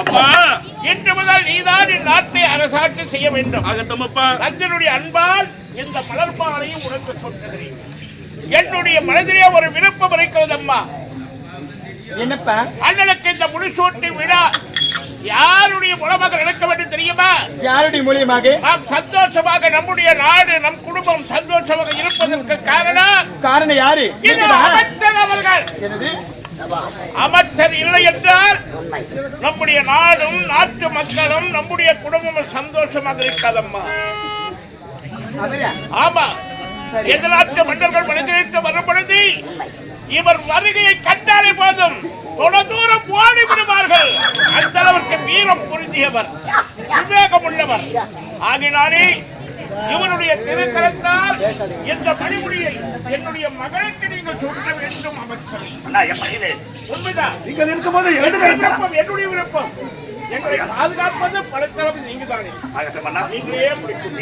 அப்பா இன்று முதல் நீதான் என் நாட்டை அரசாட்சி செய்ய வேண்டும். ஆகட்டும் அப்பா. தந்தனுடைய அன்பால் இந்த மலர்பாலையும் உனக்கு சொன்னது என்னுடைய மனதிலே ஒரு விருப்பம் இருக்கிறது அம்மா. என்னப்பா? அண்ணனுக்கு இந்த முடிசூட்டி விழா யாருடைய மூலமாக நடக்க வேண்டும் தெரியுமா? யாருடைய மூலியமாக? நாம் சந்தோஷமாக நம்முடைய நாடு நம் குடும்பம் சந்தோஷமாக இருப்பதற்கு காரணம் காரணம் யாரு? அமைச்சர் அவர்கள். என்னது? அமைச்சர் இல்லை என்றால் நம்முடைய நாடும் நாட்டு மக்களும் நம்முடைய குடும்பமும் சந்தோஷமாக இருக்காதம்மா ஆமா. எதிர்நாட்டு மன்னர்கள் மனிதர்களுக்கு வரும் பொழுது இவர் வருகையை கண்டாலே போதும். தொலை தூரம் ஓடி விடுவார்கள்? அந்த அளவுக்கு வீரம் புரிந்தியவர். விவேகம் உள்ளவர் ஆகினாலே இவருடைய திருக்கரத்தால் இந்த மணிமுடியை என்னுடைய மகளுக்கு நீங்கள் சொல்ல வேண்டும் அமைச்சர். உண்மைதான் நீங்கள் இருக்கும்போது விருப்பம் என்னுடைய விருப்பம். எங்களை பாதுகாப்பது பலத்தளவு நீங்க தானே நீங்களே முடிக்கும்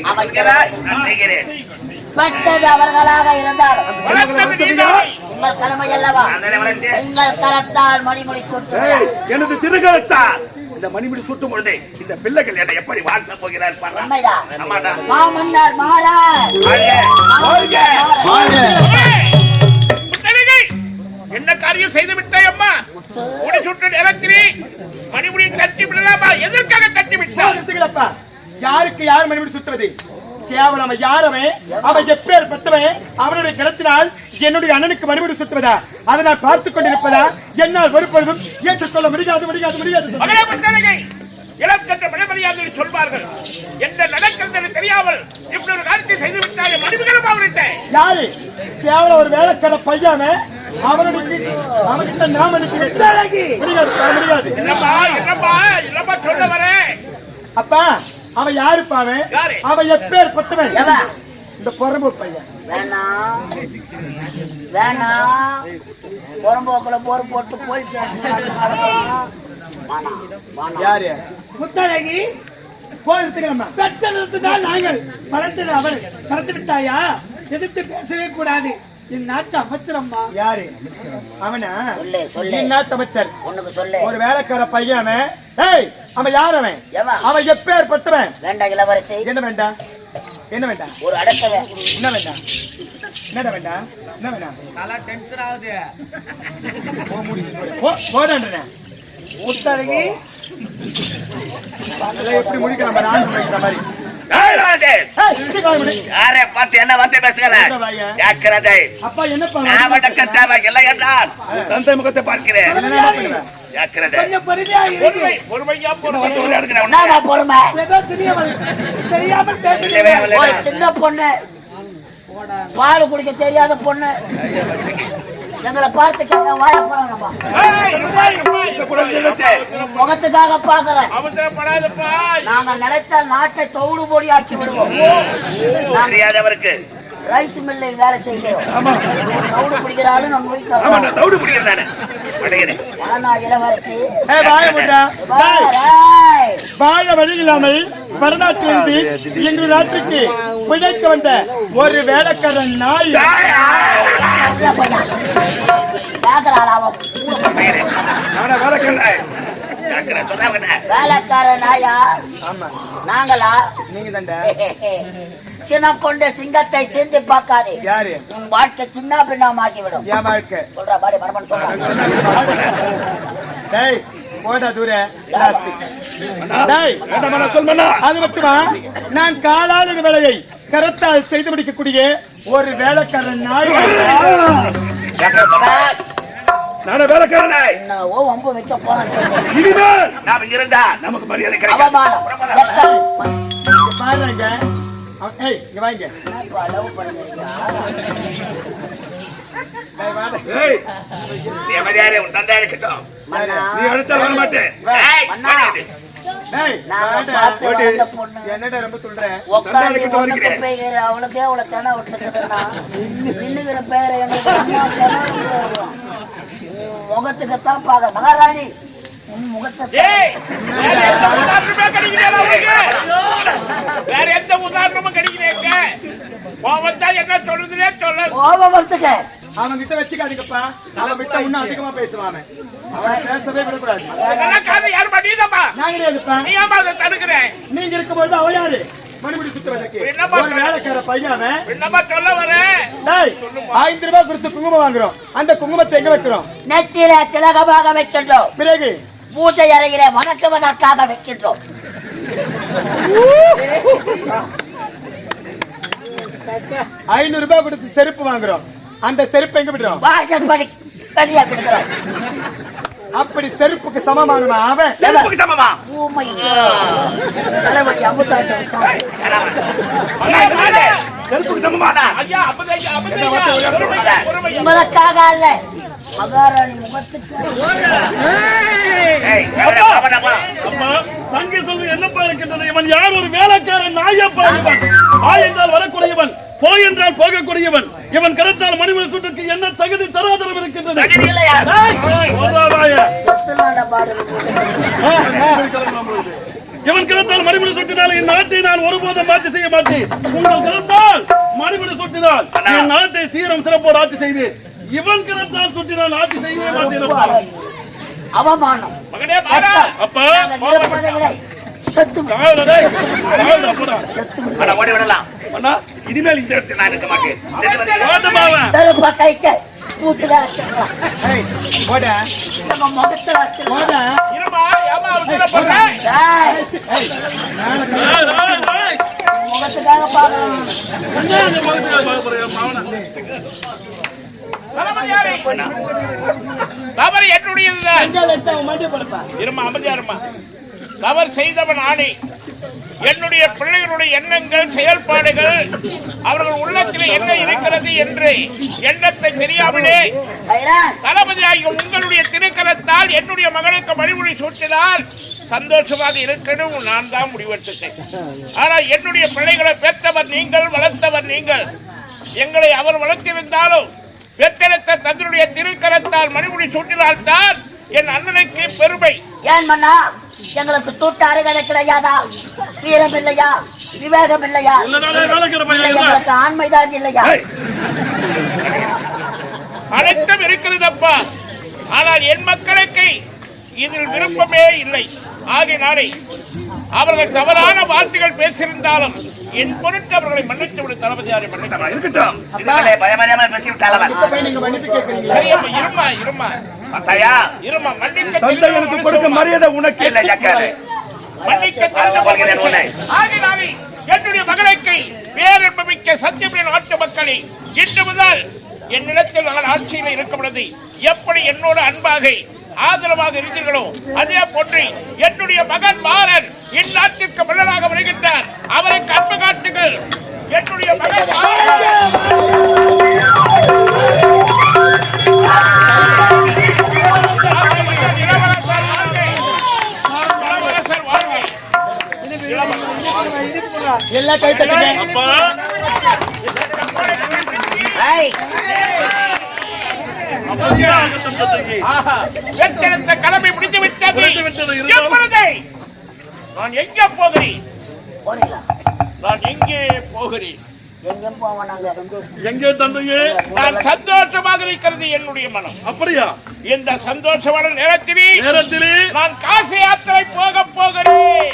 பட்டது அவர்களாக நீதானே. உங்கள் கடமை அல்லவா உங்கள் கரத்தால் சுட்டு ஏய், எனது திருகலத்தா இந்த மணிமுடி சுட்டும் பொழுது இந்த பிள்ளைகள் என்னை எப்படி வாழ்த்த போகிறார் என்ன காரியம் செய்து விட்டாய் அம்மா? முடி சுட்டு நிலத்திலே மணிமுடியை கட்டி விடலாமா? எதற்காக கட்டி விட்டார் யாருக்கு யார் மணிமுடி சுத்துவது கேவலம் அவன் யார் அவன் அவன் எப்பேற்பட்டவன்? அவனுடைய கிடத்தினால் என்னுடைய அண்ணனுக்கு மணிமுடி சுற்றுவதா? அதை நான் பார்த்துக் கொண்டிருப்பதா? என்னால் ஒரு பொழுதும் ஏற்றுக்கொள்ள முடியாது முடியாது முடியாது. இளம் கற்ற மணிமரியாதை சொல்வார்கள். என்ன நடக்கிறது தெரியாமல் இப்படி ஒரு காரியத்தை செய்து மணிமகளும் அவர்கிட்ட. யாரு? கேவலம் ஒரு வேலைக்கார பையன். அவனுக்கு அவன்கிட்ட நாம அனுப்பி முடியாது முடியாது என்னப்பா என்னப்பா என்னப்பா சொல்ல வரேன் அப்பா அவன் யாரு? அவன் எப்பேற்பட்டவன்? எவன்? இந்த பொறம்பு பையன். வேணாம் வேணாம் புறம்போக்குல போர் போட்டு போய் யாரு? முத்தழகி? போயிருத்துக்கலாமா பெற்றெடுத்து தான் நாங்கள். வளர்த்தது அவர் மறந்து விட்டாயா எதிர்த்து பேசவே கூடாது. என் நாட்டு அமைச்சரம்மா. யாரு? அவனா? சொல்லு, சொல்லு. என் நாட்டு அமைச்சர். உனக்கு சொல்லு. ஒரு வேலைக்கார பையன் அவன். ஏய் அவன் யார் அவன்? அவன் எப்பேற்பட்டவன்? வேண்டாம் இளவரசி. என்ன வேண்டாம் என்ன வேண்டாம் ஒரு அடக்கவன் என்ன வேண்டாம் என்னடா வேண்டாம் என்ன வேண்டாம் நல்லா டென்ஷன் ஆகுது. போ-. முத்தழகி. எப்படி முடிக்கிற மாதிரி ஆண்டு முடிக்கிற மாதிரி. யாரை பார்த்து என்ன வார்த்தை பேசுகிறேன் ஜாக்கிரதை. நான் வடக்க தேவை இல்லை என்றால் தந்தை முகத்தை பார்க்கிறேன்? ஜாக்கிரதை. பொறுமையா பொறுமை சின்ன பொண்ணு. பால் குடிக்க தெரியாத பொண்ணு. எங்களை பார்த்து கேட்க வாய போறாங்க நம்ம ஏய், இருப்பா, இருப்பா, இருப்பா. முகத்துக்காக பாக்குறேன் நாங்க நினைத்த நாட்டை தௌடு பொடியாக்கி விடுவோம் நாங்க தெரியாதவருக்கு ரைஸ் மில்லில் வேலை செய்கிறோம். தௌடு பிடிக்கிறாலும் நம்ம வீட்டுல தவிடு பிடிக்கிறேன். வாழ வழி இல்லாமல் வரலாற்றிலிருந்து எங்கள் நாட்டுக்கு பிழைக்க வந்த ஒரு வேலைக்காரன் நாய். நல்ல பையன். கேக்குறாளா அவன்? நானா வேலைக்கிறேன் ஜாக்கிரதை சொன்னாங்க வேலைக்கார நாயா நாங்களா? நீங்க தாண்டா சினம் கொண்ட சிங்கத்தை சேர்ந்து பார்க்காதே. யாரு? உன் வாழ்க்கை சின்ன பின்னா மாட்டிவிடும் என் வாழ்க்கை. சொல்றா பாடி மரமன் சொல்றா. டேய் போடா தூர. அது மட்டுமா? நான் காலால் ஒரு வேலையை கரத்தால் செய்து முடிக்கக்கூடிய ஒரு வேலைக்காரன் நாய் நானே வேலைக்காரனே. என்னவோ வம்பு வைக்க போறான். இனிமேல் நாம் இருந்தா நமக்கு மரியாதை கிடைக்கும் பாருங்க. ஏய் இங்க வாங்க. ஏய் உன் தந்தை எடுக்கட்டும் நீ அடுத்த வர மாட்டேன் என்னடா ரொம்ப சொல்ற? உட்காந்து தந்தாளுக்கு ஒண்ணுக்கு தோணிக்கிறேன். பெயர் அவளுக்கே அவளை தினை விட்டுருக்குதுன்னா நின்னுகிற பேரை எங்களுக்கு முகத்துக்குத்தான் பார்க்க மகாராணி. உன் முகத்தை ஏய், வேற எந்த உதாரணமும் கிடைக்கிறேங்க கோவம் தான் என்ன சொல்றதுனே சொல்ல கோபம் வரத்துக்கு அவன் கிட்ட வச்சுக்காதீங்கப்பா. அவன் விட்ட இன்னும் அதிகமா பேசுவான் அவன். பேசவே விடக்கூடாது. நீதாம்மா. நான் கிடையாதுப்பா நீ ஏமா அதை தடுக்கிறேன் நீங்க இருக்கும்போது அவ யாரு? மணிமுடி என்னப்பா ஒரு வேலைக்கார பையன் அவன். என்னம்மா சொல்ல வரேன் டேய் ஐந்து ரூபாய் கொடுத்து குங்குமம் வாங்குறோம். அந்த குங்குமத்தை எங்க வைக்கிறோம்? நெத்தியில திலகமாக வைக்கின்றோம். பிறகு? பூஜை அறையிலே வணக்குவதற்காக வைக்கின்றோம். ஐநூறு ரூபாய் கொடுத்து செருப்பு வாங்குறோம். அந்த செருப்பு எங்க விடுறோம்? வாசல் படி வெளியே கொடுக்கிறோம். அப்படி செருப்புக்கு சமமானவன் அவன்? செருப்புக்கு சமமா? ஊமை தலைவலி அமுத்தாட்சி செருப்புக்கு சமமானா ஐயா பொறுமையா உங்களுக்காக அல்ல. மகாராணி முகத்துக்கு. தங்கை சொல்வது என்னப்பா இருக்கின்றது? இவன் யார்? ஒரு வேலைக்காரன் நாயப்பா இவன் என்றால் வரக்கூடியவன் போய் என்றால் போகக்கூடியவன். இவன் கருத்தால் மணிமணி சுட்டுக்கு என்ன தகுதி தராதரம் இருக்கின்றது? இவன் கருத்தால் மணிமணி சுட்டினால் என் நாட்டை நான் ஒருபோதும் ஆட்சி செய்ய மாட்டேன். உங்கள் கருத்தால் மணிமணி சுட்டினால் என் நாட்டை சீரம் சிறப்போடு ஆட்சி செய்வேன். இவன் கருத்தால் சுட்டினால் ஆட்சி செய்யவே மாட்டேன். அவமானம். மகனே பாரா அப்பா சொத்து. சொத்து அண்ணா, ஓடி விடலாம். அண்ணா, இனிமேல் இந்த இடத்தில் நான் இருக்க மாட்டேன். செருப்ப கைக்க நம்ம முகத்துல இருமா ஏமா. முகத்துக்காக இந்த முகத்துக்காக பார்க்க போறியா, மாவன? தவறு என்னுடையதுதான் இருமா அமைதியா இருமா. தவறு செய்தவன் ஆணை. என்னுடைய பிள்ளைகளுடைய எண்ணங்கள் செயல்பாடுகள் அவர்கள் உள்ளத்தில் என்ன இருக்கிறது என்று எண்ணத்தை தெரியாமலே தளபதியாகிய உங்களுடைய திருக்கரத்தால் என்னுடைய மகனுக்கு மணிமொழி சூட்டினால் சந்தோஷமாக இருக்கணும். நான் தான் முடிவெடுத்துட்டேன். ஆனால் என்னுடைய பிள்ளைகளை பெற்றவர் நீங்கள் வளர்த்தவர் நீங்கள். எங்களை அவர் வளர்த்திருந்தாலும் பெற்றெடுத்த தன்னுடைய திருக்கரத்தால் மணிமொழி சூட்டினால்தான் என் அண்ணனுக்கு பெருமை. ஏன் மன்னா? எங்களுக்கு தூட்டாறுகளை கிடையாதா? வீரம் இல்லையா விவேகம் இல்லையா. எங்களுக்கு ஆண்மைதான் இல்லையா? அனைத்தும் இருக்கிறதப்பா. ஆனால் என் மக்களுக்கு இதில் விருப்பமே இல்லை. ஆகினாலே அவர்கள் தவறான வார்த்தைகள் பேசியிருந்தாலும் என் பொருட்டு அவர்களை மன்னித்து விடு தளபதியாரை விடு. இருக்கட்டும் சிறுகளே பயமறியாமல் பேசிவிட்டாள் அவன் இருமா இருமா பார்த்தாயா? இருமா மன்னிக்க தந்தை எனக்கு கொடுக்க. மரியாதை உனக்கு இல்லை ஜக்காலே மன்னிக்க தெரிந்தவன் கொள்கிறேன் உன்னை. மனுஷன். ஆகினாலே என்னுடைய மகளுக்கு பேரன்பமிக்க சத்தியமுடைய நாட்டு மக்களே இன்று முதல் என்னிடத்தில் நான் ஆட்சியில் இருக்க பொழுது எப்படி என்னோட அன்பாக ஆதரவாக இருந்தீர்களோ அதே போன்று என்னுடைய மகன் மாறன் இந்நாட்டிற்கு மன்னராக வருகின்றார். அவருக்கு அன்பு காட்டுங்கள். என்னுடைய மகன். எல்லாம் கை தட்டுங்க. அப்பா கடமை முடிந்து விட்டது முடிந்து விட்டது, இருந்தாலும் எப்பொழுது நான் எங்கே போகிறேன்? போறீங்களா? நான் எங்கே போகிறேன்? எங்கேயும் போவோம் நாங்க? எங்கே தந்தையே? நான் சந்தோஷமாக இருக்கிறது என்னுடைய மனம். அப்படியா? இந்த சந்தோஷமான நேரத்திலே நேரத்திலே நான் காசி யாத்திரை போக போகிறேன்.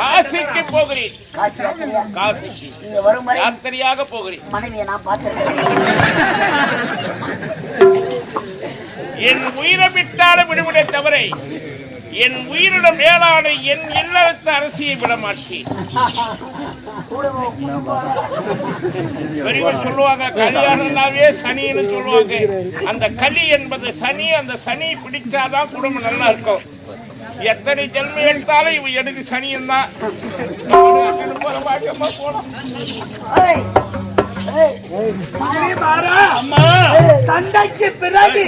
காசிக்கு போகிறேன். காசு யாத்திரையா? காசிக்கு. நீங்க வரும் வரை யாத்திரையாக போகிறேன். மனைவியை நான் பார்த்திருக்கேன் என் உயிரை விட்டாலும் விடுவிட தவிர என் உயிரிடம் மேலான என் இல்லறத்து அரசியை விட மாட்டேன் கூடுவோம் பெரியவர் சொல்லுவாங்க கல்யாணம்னாவே சனின்னு சொல்லுவாங்க. அந்த களி என்பது சனி அந்த சனி பிடிச்சாதான் குடும்பம் நல்லா இருக்கும். எத்தனை ஜென்மம் எடுத்தாலும் இவ எனக்கு சனியும் தான். ஏய், ஏய், அம்மா தந்தைக்கு பிறகு.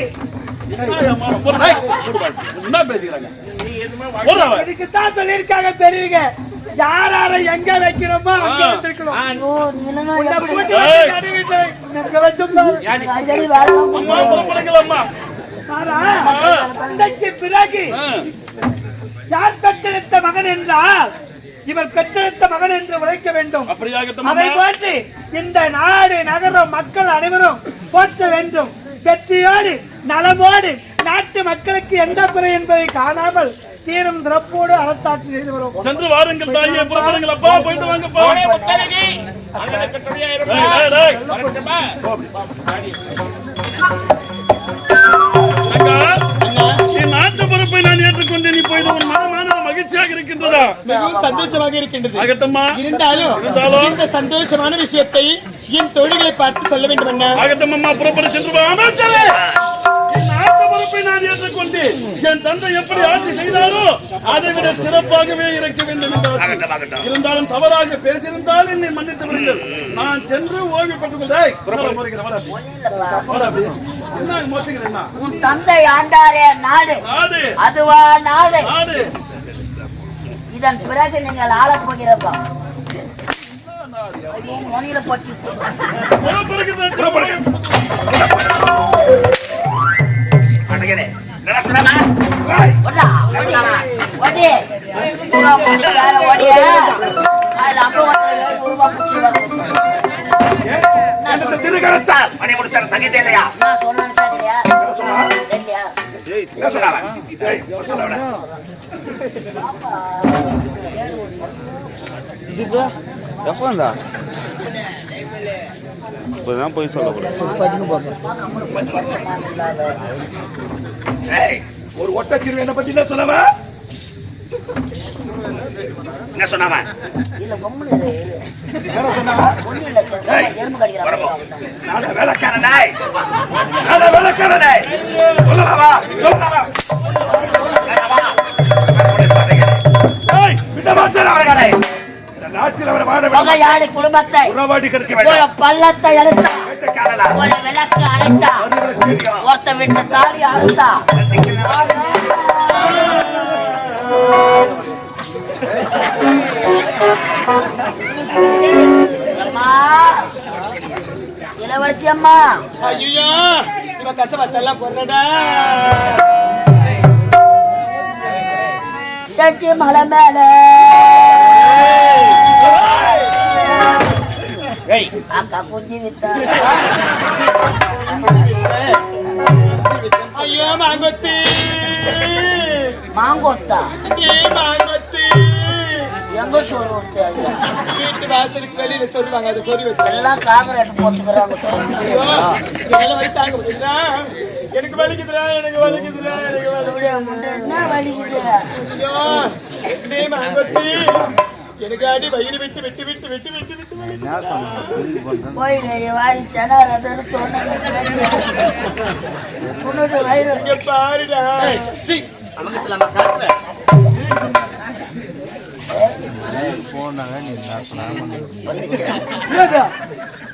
என்ன பேசிக்கிறாங்க? போடா அவன். இதுக்கு தான் சொல்லியிருக்காங்க பெரியவங்க. யார் யாரை எங்க வைக்கணுமோ அங்க. வச்சிருக்கணும் பிறகு. யார் பெற்றெடுத்த மகன் என்றால் இவர் பெற்றெடுத்த மகன் என்று உழைக்க வேண்டும். அதை. போன்று இந்த நாடு நகரம் மக்கள் அனைவரும் போற்ற வேண்டும். வெற்றியோடு நலமோடு நாட்டு மக்களுக்கு எந்த குறை என்பதை காணாமல் சீரும் சிறப்போடு அரசாட்சி செய்து வரும். சென்று வாருங்கள் தாயே புறப்படுங்கள் அப்பா போயிட்டு வாங்கப்பா நாட்டு பொறுப்பை நான் ஏற்றுக்கொண்டு நீ போய் உன் மனமானது மகிழ்ச்சியாக இருக்கின்றதா? மிகவும் சந்தோஷமாக இருக்கின்றது. இருந்தாலும் இருந்தாலும். இந்த சந்தோஷமான விஷயத்தை என் தொழில்களை பார்த்து சொல்ல வேண்டும் என்ன ஆகட்டும் அம்மா புறப்பட சென்று நாட்டு பொறுப்பை நான் ஏற்றுக்கொண்டு என் தந்தை எப்படி ஆட்சி செய்தாரோ அதை விட சிறப்பாகவே இருக்க வேண்டும் இருந்தாலும் தவறாக பேசியிருந்தால் என்னை மன்னித்து விடுங்கள். நான் சென்று ஓய்வு பெற்றுக் என்ன? உன் தந்தை ஆண்டாரே நாடு. நாடு. அதுவா நாடு. நாடு. இதன் பிறகு நீங்கள் ஆளப் போகிறப்பா மொழியில பட்டுச்சு திருக்கரத்தால் மணி முடிச்சார தங்கிட்டே இல்லையா என்ன இப்பதான் போய் சொல்லக்கூடாது ஒரு ஒட்டச்சிறுவனை என்ன பத்தி என்ன சொன்னவ என்ன சொன்னாவ இல்ல, கம்முனு இரு, இரு. என்ன சொன்னாவ ஒண்ணும் இல்ல, சும்மா எறும்பு கடிக்கிறான் நான் வரப்போ. அவ்வளவுதான். நானே வேலைக்காரனே நானே சொல்லலாமா சொல்லலாமா ஏய், விட மாட்டேன் அவர்களை நாட்டில் அவர் வாழ விட பகையாளி குடும்பத்தை உறவாடி கெடுக்க ஒரு வேண்டாம் பள்ளத்தை எடுத்தா வேட்டைக்காரலா ஒரு விளக்கு அணைத்தா ஒருத்த விட்டு தாலி அறுத்தா அம்மா இளவரசி அம்மா. ஐயோ இவ கசவத்தெல்லாம் பொருடா செஞ்சி மலை மேல. அக்கா குஞ்சி வித்தா ஐயோ மாங்கொத்தி மாங்கொத்தா ஏ மாங்கொத்தி எங்க சோறு ஊத்து அது வீட்டு வாசலுக்கு வெளியில சொல்லுவாங்க அதை சொல்லி வச்சு எல்லாம் காங்கிரட் போட்டுக்கிறாங்க வழி தாங்க முடியுதா எனக்கு வலிக்குதுடா எனக்கு வலிக்குதுடா எனக்கு வலிக்குது என்ன வலிக்குது ஐயோ மாங்கொத்தி எனக்கு அடி வயிறு விட்டு விட்டு விட்டு விட்டு விட்டு விட்டு. கோயில் வாரி எடுத்து உன்னோட வயிறு. இங்க பாருடா. வந்துச்சு.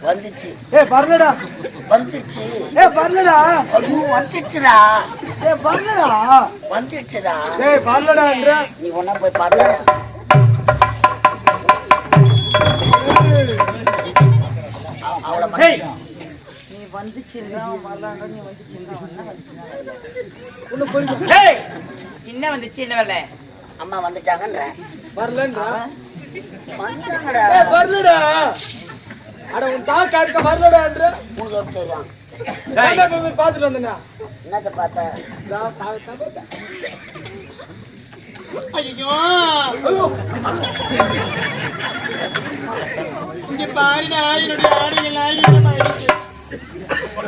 வந்துச்சு. ஏ வரலடா. வந்துச்சு. ஏ வரலடா. ஐயோ வந்துச்சுடா. ஏ வரலடா. வந்துச்சுடா. ஏ வரலடான்ற நீ ஒன்னா போய் பார்த்தா நீ வந்துச்சுன்னா வரலாங்க நீ வந்துச்சுன்னா ஏய், என்ன வந்துச்சு என்ன வேலை அம்மா வந்துட்டாங்கன்ற. வரலன்றா? வந்துட்டாங்கடா. வரலடா. அட உன் தாக்கா இருக்க வரலடான்ற எப்படி தெரியும் பாத்துட்டு வந்தேனா என்னத்தை பார்த்தேன். ஐயோ இங்க பாருடா என்னுடைய ஆடைகள்லாம் ஈரமாயிடுச்சு.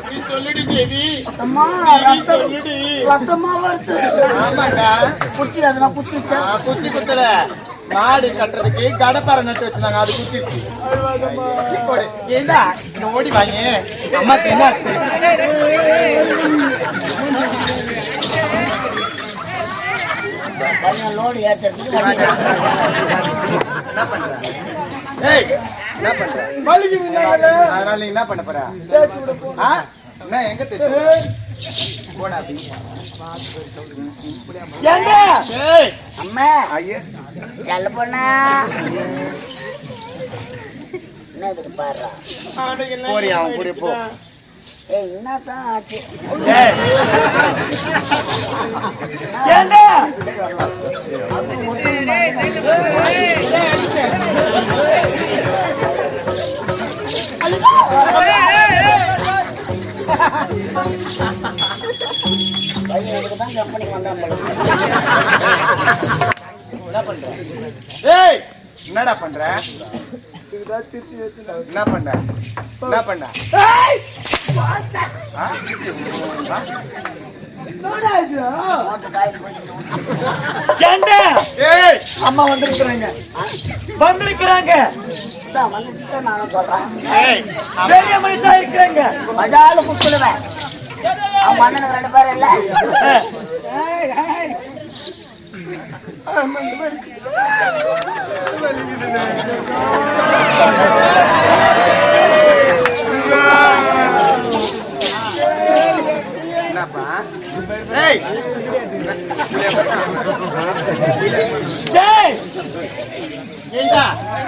நீ சொல்லுடி தேவி அம்மா சொல்லுடி ரத்தமா வருது ஆமாண்டா குத்தி அதெல்லாம் குத்திச்சா குச்சி குத்துல மாடு கட்டுறதுக்கு கடப்பாறை நட்டு வச்சிருந்தாங்க அது குத்திருச்சு ஏண்டா ஓடி வாங்க அம்மாக்கு என்ன பையன் லோடு ஏத்துறதுக்கு ஏய் என்ன பண்ற? அதனால நீ என்ன பண்ண போற? என்ன எங்க தெரியும் போடா அம்மா. செல்ல பொண்ணா. என்ன இதுக்கு போடி, அவன் கூட போ. என்னதான் ஆச்சு? பையன் கம்பெனிக்கு வந்தான் போல. ஏய் என்னடா பண்ற? என்ன பண்ண? என்ன பண்ண? அம்மா வந்திருக்கிறாங்க. வந்திருக்கிறாங்க. நானும் சொல்றேன் ஏய் பெரிய மனுஷா இருக்கிறாங்க. மஜால அவன் அண்ணனுக்கு ரெண்டு பேரும் இல்ல.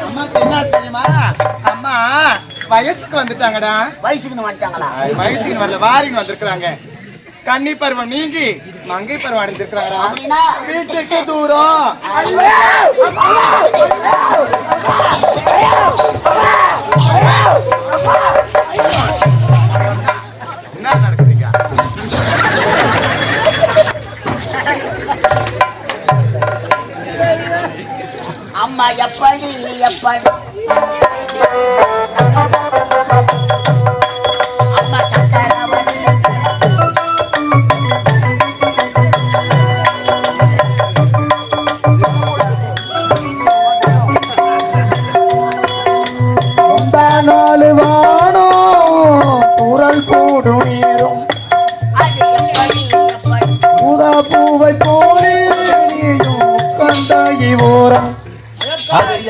அம்மாக்கு என்ன தெரியுமா? அம்மா வயசுக்கு வந்துட்டாங்கடா. வயசுக்கு வந்துட்டாங்களா? வயசுக்கு வரல வாரின்னு வந்திருக்கிறாங்க. கன்னி பருவம் நீங்கி மங்கை பருவம் அப்படின்னா வீட்டுக்கு தூரம். என்ன அம்மா எப்படி எப்படி அம்மா சக்கரவள்ளி நாலு வானோ குரல்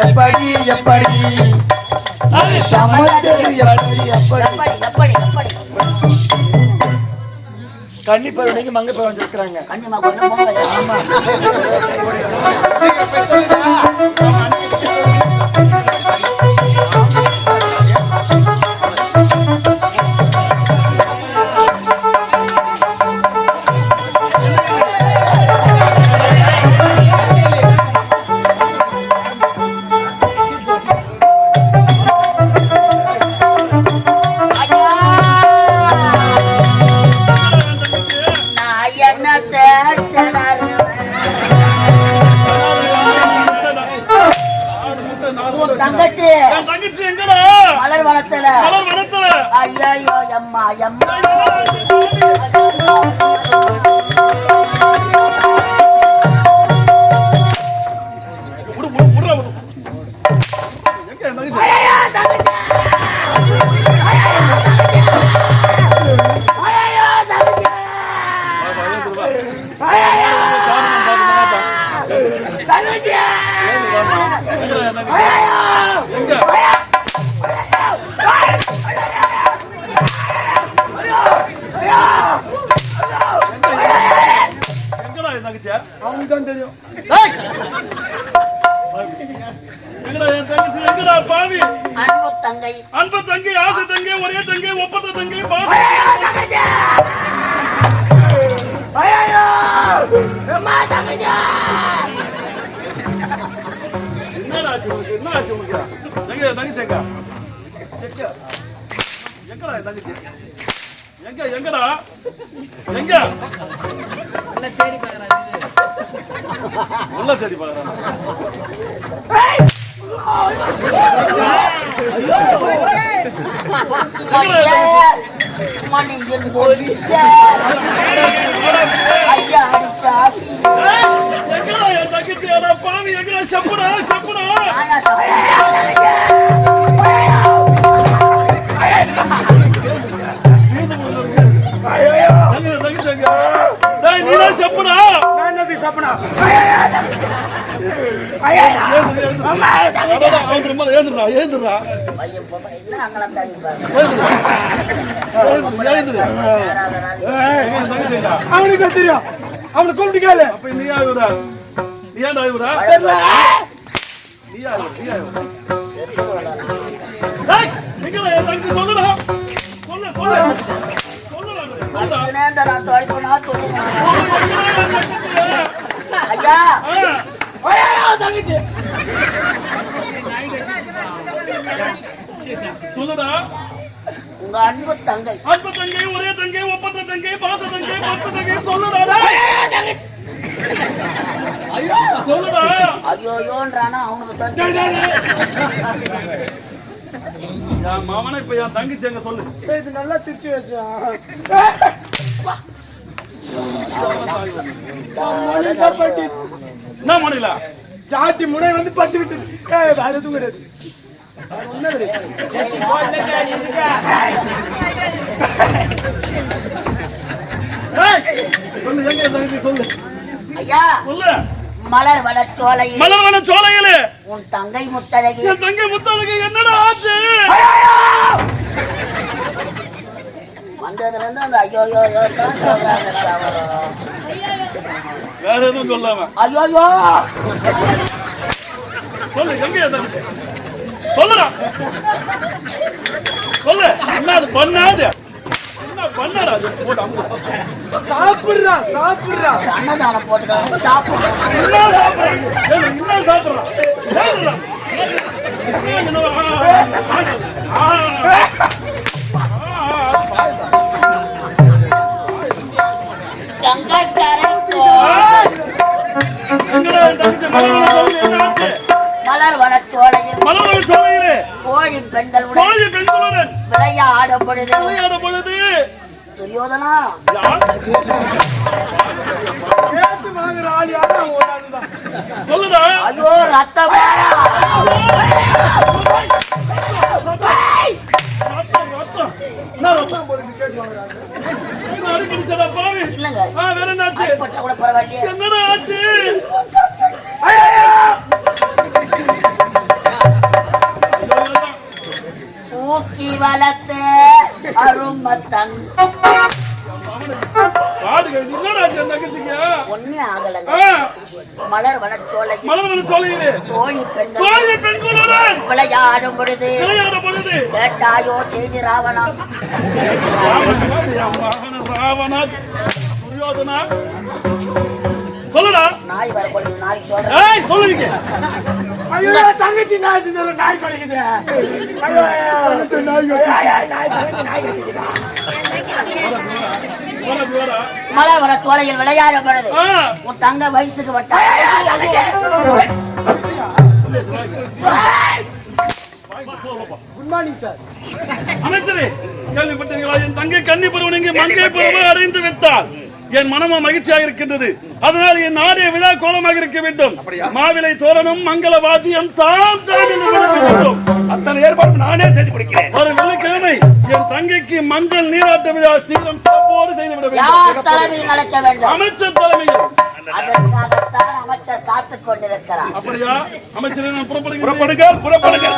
எப்படி எப்படி? எப்படி எப்படி? எப்படி கன்னி பருவனைக்கு மங்கை பருவம் வந்திருக்கிறாங்க மணியின் மொழிய ஐயா அடிச்சாடி எங்கடா பாவி எங்கடா செப்புடா செப்புடா ஆயா செப்புடா பையன் அவனுக்கு தெரியும் அவனுக்கு கூப்பிட்டு கேளு அப்ப நீ ஆகுடா நீ ஏன்டா ஆகுடா நீ ஆகுடா நீ ஆகுடா சொல்லுடா சொல்லு சொல்லு சொல்லுடா சொல்லுங்க ஐயா சொல்லுடா. உங்க அன்பு தங்கை. அன்பு தங்கை ஒரே தங்கை ஒப்பற்ற தங்கை பாச தங்கை பத்து தங்கை சொல்லுடா. சொல்லுடா. ஐயோயோன்றானா அவனுக்கு தான் என் மாமனை இப்ப என் தங்கச்சி எங்க சொல்லு இது நல்லா திருச்சி வச்சோம் என்ன மாநில சாட்டி முனை வந்து பத்து விட்டு. வேற எதுவும் கிடையாது. சொல்லு ஐயா சொல்லு. மலர் வட சோலையில் சோலையிலே. உன் தங்கை முத்தழகி. என் தங்கை முத்தாளுக்கு என்னடா ஆச்சு? வந்ததுல இருந்து அந்த ஐயோயோ தான் சொல்றாங்க தவிர வேற எதுவும் சொல்லாம. ஐயோயோ சொல்லு எங்க சொல்லுடா. சொல்லு என்ன அது பண்ணாது. சாப்பிடுறா சாப்பிடுறா. அன்னதானம் போட்டுக்காங்க சாப்பிடுறோம் என்ன மலர்வன சோலையிலே. கோழி பெண்களுடன் கோழி பெண்களுடன். விளையாடும் பொழுது. விளையாட பொழுது. துரியோதனா? யார்? கேட்டு வாங்குற ஆள் யாரா? ஒரு ஆள் தான். சொல்லுடா. ஐயோ ரத்தமா ரத்தம், ரத்தம். என்ன ரத்தம்? என்ன அடிக்கடிச்சடா பாவி? இல்லங்க. ஆ, வேற பரவாயில்லையே. என்னடா ஆச்சு? தூக்கி வளர்த்த அருமத்தன்? ஒண்ணு ஆகலங்க. மலர் சோலையிலே கோழி பெண்கள் விளையாடும் பொழுது கேட்டாயோ செய்தி ராவணா ராவணா துரியோதனா சொல்லுடா. நாய் வர பொழுது நாய் சொல்ற ஏய் சொல்லுங்க ஐயோ தங்கச்சி நாய் செஞ்சல நாய் கிடைக்குது. ஐயோ ஐயோ நாய் நாய் தங்கச்சி நாய் கிடைக்குது வனச்சோலையில் விளையாடும் பொழுது ஆ, உன் தங்க வயசுக்கு வட்டா. குட் மார்னிங் சார் அமைச்சரே கேள்விப்பட்டீர்களா என் தங்கை கன்னி பருவன் இங்கே மங்கை பருவ அடைந்து விட்டார் என் மனமும் மகிழ்ச்சியாக இருக்கின்றது. அதனால் என் நாடே விழா கோலமாக இருக்க வேண்டும். மாவிலை தோரணம் மங்கள வாத்தியம் தான் அத்தனை ஏற்பாடும் நானே செய்து கொடுக்கிறேன் ஒரு வெள்ளிக்கிழமை என் தங்கைக்கு மஞ்சள் நீராட்ட விழா சீரம் சிறப்போடு செய்துவிட யார் வேண்டும் தலைமையில் நடக்க வேண்டும்? அமைச்சர் தலைமையில். அமைச்சர் காத்துக் கொண்டிருக்கிறார். அப்படியா? அமைச்சரை புறப்படுங்கள் புறப்படுங்கள் புறப்படுங்கள்.